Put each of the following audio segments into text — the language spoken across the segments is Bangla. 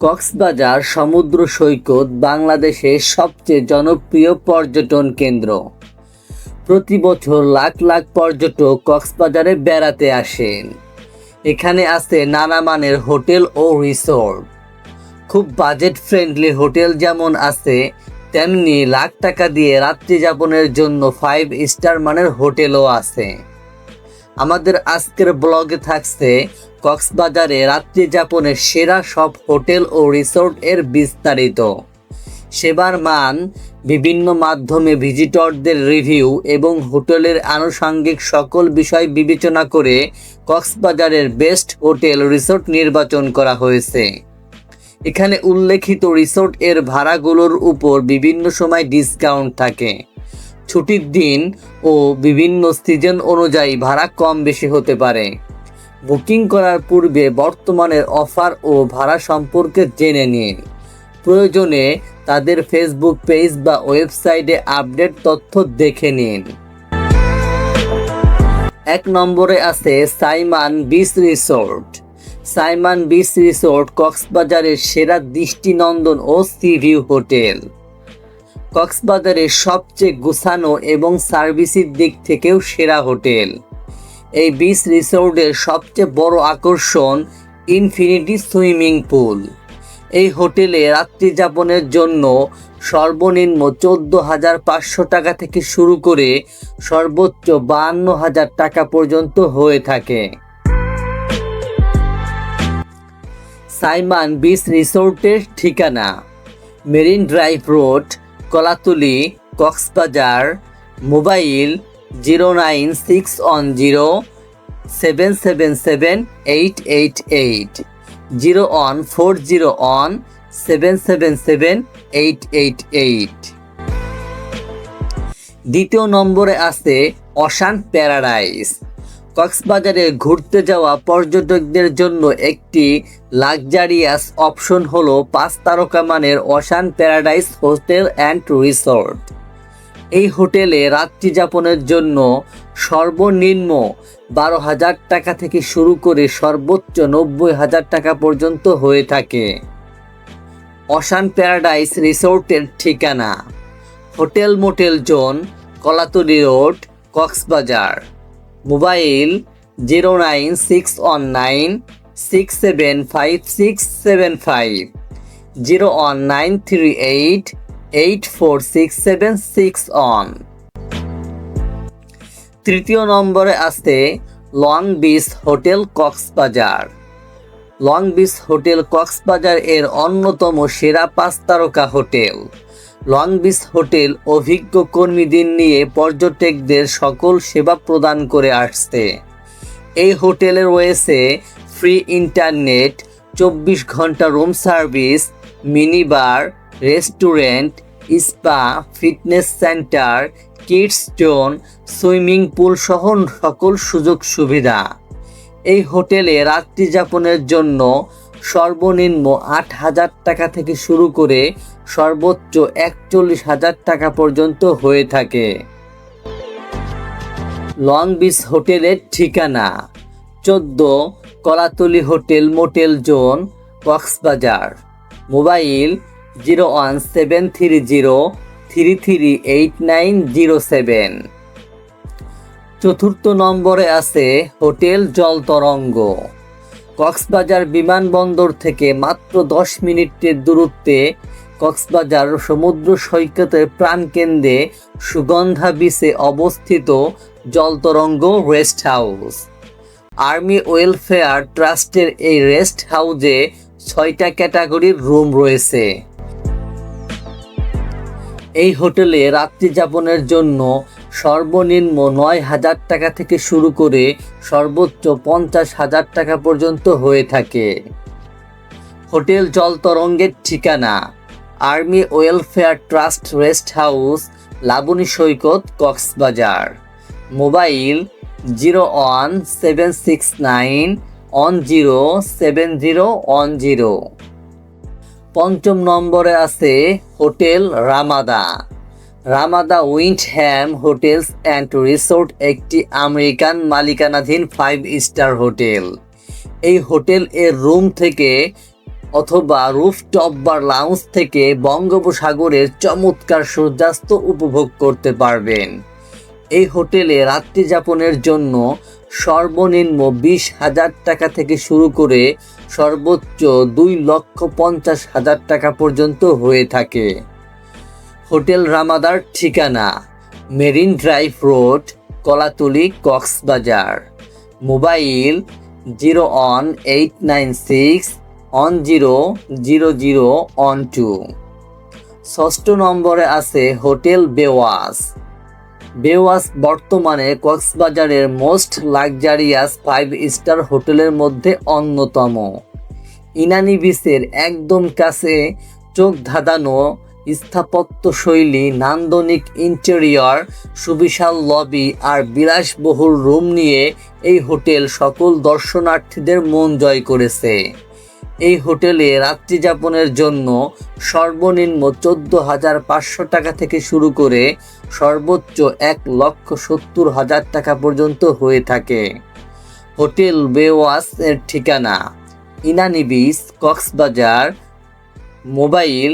কক্সবাজার সমুদ্র সৈকত বাংলাদেশের সবচেয়ে জনপ্রিয় পর্যটন কেন্দ্র। প্রতি বছর লাখ লাখ পর্যটক কক্সবাজারে বেড়াতে আসেন। এখানে আছে নানা মানের হোটেল ও রিসোর্ট। খুব বাজেট ফ্রেন্ডলি হোটেল যেমন আছে, তেমনি লাখ টাকা দিয়ে রাত্রি যাপনের জন্য ফাইভ স্টার মানের হোটেলও আছে। আমাদের আজকের ব্লগে থাকছে কক্সবাজারে রাত্রি যাপনের সেরা সব হোটেল ও রিসোর্ট এর বিস্তারিত। সেবার মান, বিভিন্ন মাধ্যমে ভিজিটরদের রিভিউ এবং হোটেলের আনুষঙ্গিক সকল বিষয় বিবেচনা করে কক্সবাজারের বেস্ট হোটেল রিসোর্ট নির্বাচন করা হয়েছে। এখানে উল্লেখিত রিসোর্ট এর ভাড়াগুলোর উপর বিভিন্ন সময় ডিসকাউন্ট থাকে। ছুটির দিন ও বিভিন্ন সিজন অনুযায়ী ভাড়া কম বেশি হতে পারে। বুকিং করার পূর্বে বর্তমানের অফার ও ভাড়া সম্পর্কে জেনে নিন। প্রয়োজনে তাদের ফেসবুক পেজ বা ওয়েবসাইটে আপডেট তথ্য দেখে নিন। এক নম্বরে আছে Sayeman beach resort Sayeman beach resort কক্সবাজারের সেরা দৃষ্টিনন্দন ও সি ভিউ হোটেল কক্সবাজারের সবচেয়ে গুছানো এবং সার্ভিসের দিক থেকেও সেরা হোটেল। এই বিচ রিসোর্টের সবচেয়ে বড় আকর্ষণ ইনফিনিটি সুইমিং পুল। এই হোটেলে রাত্রি যাপনের জন্য সর্বনিম্ন চোদ্দ হাজার পাঁচশো টাকা থেকে শুরু করে সর্বোচ্চ বাহান্ন হাজার টাকা পর্যন্ত হয়ে থাকে। সাইমান বিচ রিসোর্টের ঠিকানা, marine drive road Kolatoli, Cox's Bazar, mobile zero nine six one zero seven seven seven eight eight eight, zero one four zero one seven seven seven eight eight eight. দ্বিতীয় নম্বরে আছে অশান প্যারাডাইস। কক্সবাজারে ঘুরতে যাওয়া পর্যটকদের জন্য একটি লাক্সারিয়াস অপশন হল পাঁচ তারকা মানের Ocean Paradise hotel and resort এই হোটেলে রাত্রি যাপনের জন্য সর্বনিম্ন বারো হাজার টাকা থেকে শুরু করে সর্বোচ্চ নব্বই হাজার টাকা পর্যন্ত হয়ে থাকে। অশান প্যারাডাইস রিসোর্টের ঠিকানা। Hotel motel zone, Kolatoli road, Cox's Bazar. Mobile zero nine six one nine six seven five six seven five, zero one nine three eight eight four six seven six one. তৃতীয় নম্বরে আছে long beach hotel Cox's Bazar. Long beach hotel Cox's Bazar এর অন্যতম সেরা পাঁচ তারকা হোটেল। লং বিচ হোটেল অভিজ্ঞ কর্মীদের নিয়ে পর্যটকদের সকল সেবা প্রদান করে আসছে। এই হোটেলে রয়েছে ফ্রি ইন্টারনেট, চব্বিশ ঘণ্টা room service mini bar restaurant, spa, fitness centre, kids zone, swimming pool সহ সকল সুযোগ সুবিধা এই হোটেলে রাত্রি যাপনের জন্য সর্বনিম্ন আট হাজার টাকা থেকে শুরু করে সর্বোচ্চ একচল্লিশ হাজার টাকা পর্যন্ত হয়ে থাকে। লং বিচ হোটেলের ঠিকানা, চোদ্দ Kolatoli hotel motel zone, Cox's Bazar. Mobile zero one seven three zero three three eight nine zero seven. চতুর্থ নম্বরে আছে হোটেল জল তরঙ্গ। কক্সবাজার বিমানবন্দর থেকে মাত্র দশ মিনিটের দূরত্বে কক্সবাজার সমুদ্র সৈকতের প্রাণকেন্দ্রে সুগন্ধা বিচে অবস্থিত Jaltarang rest house. Army welfare ট্রাস্টের এই রেস্ট হাউসে ছয়টা ক্যাটাগরির রুম রয়েছে। এই হোটেলে রাত্রি যাপনের জন্য সর্বনিম্ন নয় হাজার টাকা থেকে শুরু করে সর্বোচ্চ পঞ্চাশ হাজার টাকা পর্যন্ত হয়ে থাকে। হোটেল জল তরঙ্গের ঠিকানা, army welfare trust rest house, Laboni সৈকত, Cox's Bazar. Mobile zero one seven six nine one zero seven zero one zero. পঞ্চম নম্বরে আছে hotel Ramada. Ramada Wyndham hotels and resort একটি আমেরিকান মালিকানাধীন ফাইভ স্টার হোটেল। এই হোটেল এর রুম থেকে অথবা রুফটপ বা লাউঞ্জ থেকে বঙ্গোপসাগরের চমৎকার সূর্যাস্ত উপভোগ করতে পারবেন। এই হোটেলে রাত্রি যাপনের জন্য সর্বনিম্ন বিশ হাজার টাকা থেকে শুরু করে সর্বোচ্চ দুই লক্ষ পঞ্চাশ হাজার টাকা পর্যন্ত হয়ে থাকে। হোটেল রামাদার ঠিকানা, marine drive road, Kolatoli Cox's Bazar. Mobile zero one eight nine six one zero zero zero one two. ষষ্ঠ নম্বরে আছে হোটেল বেওয়াস বেওয়াস বর্তমানে কক্সবাজারের মোস্ট লাক্সারিয়াস ফাইভ স্টার হোটেলের মধ্যে অন্যতম। ইনানি বিচের একদম কাছে চোখ ধাঁধানো স্থাপত্য শৈলী নান্দনিক ইন্টেরিয়র, সুবিশাল লবি আর বিলাসবহুল রুম নিয়ে এই হোটেল সকল দর্শনার্থীদের মন জয় করেছে। এই হোটেলে রাত্রি যাপনের জন্য সর্বনিম্ন চোদ্দ হাজার পাঁচশো টাকা থেকে শুরু করে সর্বোচ্চ এক লক্ষ সত্তর হাজার টাকা পর্যন্ত হয়ে থাকে। হোটেল বেওয়াস এর ঠিকানা Inani beach Cox's Bazar, mobile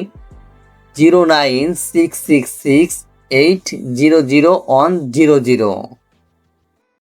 zero nine six six six eight zero zero one zero zero.